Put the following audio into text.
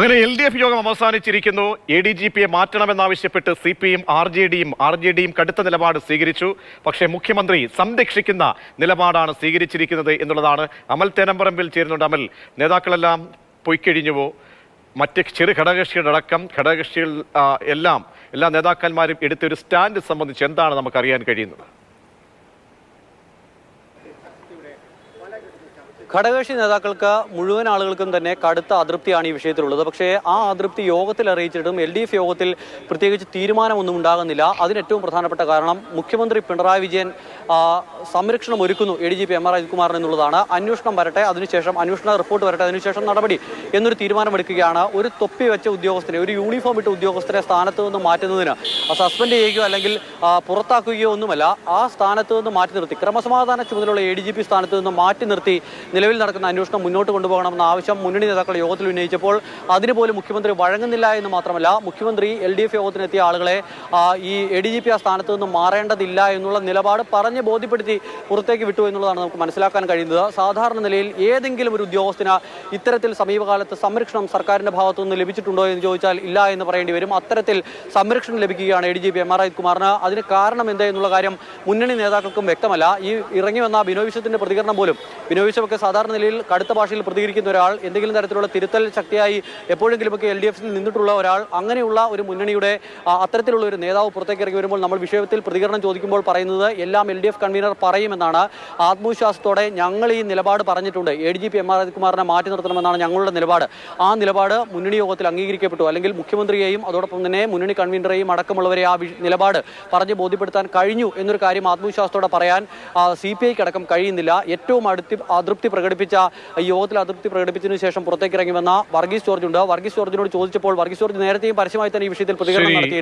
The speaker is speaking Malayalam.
അങ്ങനെ എൽ ഡി എഫ് യോഗം അവസാനിച്ചിരിക്കുന്നു. എ ഡി ജി പിയെ മാറ്റണമെന്നാവശ്യപ്പെട്ട് C P M R J ഡിയും ആർ ജെ ഡിയും കടുത്ത നിലപാട് സ്വീകരിച്ചു. പക്ഷേ മുഖ്യമന്ത്രി സംരക്ഷിക്കുന്ന നിലപാടാണ് സ്വീകരിച്ചിരിക്കുന്നത് എന്നുള്ളതാണ്. അമൽ തേനമ്പറമ്പിൽ ചേരുന്നുണ്ട് അമൽ. നേതാക്കളെല്ലാം പൊയ്ക്കഴിഞ്ഞുവോ? മറ്റ് ചെറു ഘടകകക്ഷികളുടെ അടക്കം ഘടകകക്ഷികൾ എല്ലാം എല്ലാ നേതാക്കന്മാരും എടുത്തൊരു സ്റ്റാൻഡ് സംബന്ധിച്ച് എന്താണ് നമുക്ക് അറിയാൻ കഴിയുന്നത്? ഘടകകക്ഷി നേതാക്കൾക്ക് മുഴുവൻ ആളുകൾക്കും തന്നെ കടുത്ത അതൃപ്തിയാണ് ഈ വിഷയത്തിലുള്ളത്. പക്ഷേ ആ അതൃപ്തി യോഗത്തിൽ അറിയിച്ചിട്ടും എൽ ഡി എഫ് യോഗത്തിൽ പ്രത്യേകിച്ച് തീരുമാനമൊന്നും ഉണ്ടാകുന്നില്ല. അതിന് ഏറ്റവും പ്രധാനപ്പെട്ട കാരണം മുഖ്യമന്ത്രി പിണറായി വിജയൻ സംരക്ഷണം ഒരുക്കുന്നു. A D G P M R അജിത്കുമാറിന് എന്നുള്ളതാണ്. അന്വേഷണം വരട്ടെ അതിനുശേഷം അന്വേഷണ റിപ്പോർട്ട് വരട്ടെ അതിനുശേഷം നടപടി എന്നൊരു തീരുമാനമെടുക്കുകയാണ്. ഒരു തൊപ്പി വെച്ച ഉദ്യോഗസ്ഥനെ ഒരു യൂണിഫോം ഇട്ട ഉദ്യോഗസ്ഥരെ സ്ഥാനത്ത് നിന്ന് മാറ്റുന്നതിന് സസ്പെൻഡ് ചെയ്യുകയോ അല്ലെങ്കിൽ പുറത്താക്കുകയോ ഒന്നുമല്ല ആ സ്ഥാനത്ത് നിന്ന് മാറ്റി നിർത്തി ക്രമസമാധാന ചുമതലയുള്ള എ ഡി ജി പി സ്ഥാനത്ത് നിന്ന് മാറ്റി നിർത്തി നിലവിൽ നടക്കുന്ന അന്വേഷണം മുന്നോട്ട് കൊണ്ടുപോകണമെന്ന ആവശ്യം മുന്നണി നേതാക്കൾ യോഗത്തിൽ ഉന്നയിച്ചപ്പോൾ അതിന് പോലും മുഖ്യമന്ത്രി വഴങ്ങുന്നില്ല എന്ന് മാത്രമല്ല മുഖ്യമന്ത്രി എൽ ഡി എഫ് യോഗത്തിനെത്തിയ ആളുകളെ ഈ എ ഡി ജി പി ആ സ്ഥാനത്ത് നിന്ന് മാറേണ്ടതില്ല എന്നുള്ള നിലപാട് പറഞ്ഞ് ബോധ്യപ്പെടുത്തി പുറത്തേക്ക് വിട്ടു എന്നുള്ളതാണ് നമുക്ക് മനസ്സിലാക്കാൻ കഴിയുന്നത്. സാധാരണ നിലയിൽ ഏതെങ്കിലും ഒരു ഉദ്യോഗസ്ഥന് ഇത്തരത്തിൽ സമീപകാലത്ത് സംരക്ഷണം സർക്കാരിന്റെ ഭാഗത്തു നിന്ന് ലഭിച്ചിട്ടുണ്ടോ എന്ന് ചോദിച്ചാൽ ഇല്ല എന്ന് പറയേണ്ടി വരും. അത്തരത്തിൽ സംരക്ഷണം ലഭിക്കുകയാണ് A D G P M R കുമാറിന് അതിന് കാരണം എന്തേ എന്നുള്ള കാര്യം മുന്നണി നേതാക്കൾക്കും വ്യക്തമല്ല. ഈ ഇറങ്ങി വന്ന ബിനോയ് വിശ്വത്തിന്റെ പ്രതികരണം പോലും ബിനോയ് വിശ്വമൊക്കെ സാധാരണ നിലയിൽ കടുത്ത ഭാഷയിൽ പ്രതികരിക്കുന്ന ഒരാൾ എന്തെങ്കിലും തരത്തിലുള്ള തിരുത്തൽ ശക്തിയായി എപ്പോഴെങ്കിലുമൊക്കെ എൽ ഡി എഫിൽ നിന്നിട്ടുള്ള ഒരാൾ അങ്ങനെയുള്ള ഒരു മുന്നണിയുടെ അത്തരത്തിലുള്ള ഒരു നേതാവ് പുറത്തേക്ക് ഇറങ്ങി വരുമ്പോൾ നമ്മൾ വിഷയത്തിൽ പ്രതികരണം ചോദിക്കുമ്പോൾ പറയുന്നത് എല്ലാം എൽ ഡി എഫ് കൺവീനർ പറയുമെന്നാണ്. ആത്മവിശ്വാസത്തോടെ ഞങ്ങൾ ഈ നിലപാട് പറഞ്ഞിട്ടുണ്ട്. A D G P M R മാറ്റി നിർത്തണമെന്നാണ് ഞങ്ങളുടെ നിലപാട്. ആ നിലപാട് മുന്നണി യോഗത്തിൽ അംഗീകരിക്കപ്പെട്ടു. അല്ലെങ്കിൽ മുഖ്യമന്ത്രിയെയും അതോടൊപ്പം തന്നെ മുന്നണി കൺവീനറെയും അടക്കമുള്ളവരെ ആ നിലപാട് പറഞ്ഞ് ബോധ്യപ്പെടുത്താൻ കഴിഞ്ഞു എന്നൊരു കാര്യം ആത്മവിശ്വാസത്തോടെ പറയാൻ സി പി ഐക്ക് അടക്കം കഴിയുന്നില്ല. ഏറ്റവും അടുത്തി അതൃപ്തി പ്രകടിപ്പിച്ച യോഗത്തിൽ അതൃപ്തി പ്രകടിപ്പിച്ചതിനു ശേഷം പുറത്തേക്ക് ഇറങ്ങി വന്ന വർഗീസ് ജോർജ് ഉണ്ട്. വർഗീസ് ജോർജിനോട് ചോദിച്ചപ്പോൾ വർഗീസ് ജോർജ് നേരത്തെയും പരസ്യമായി തന്നെ ഈ വിഷയത്തിൽ പ്രതികരണം നടത്തിയിരുന്നു.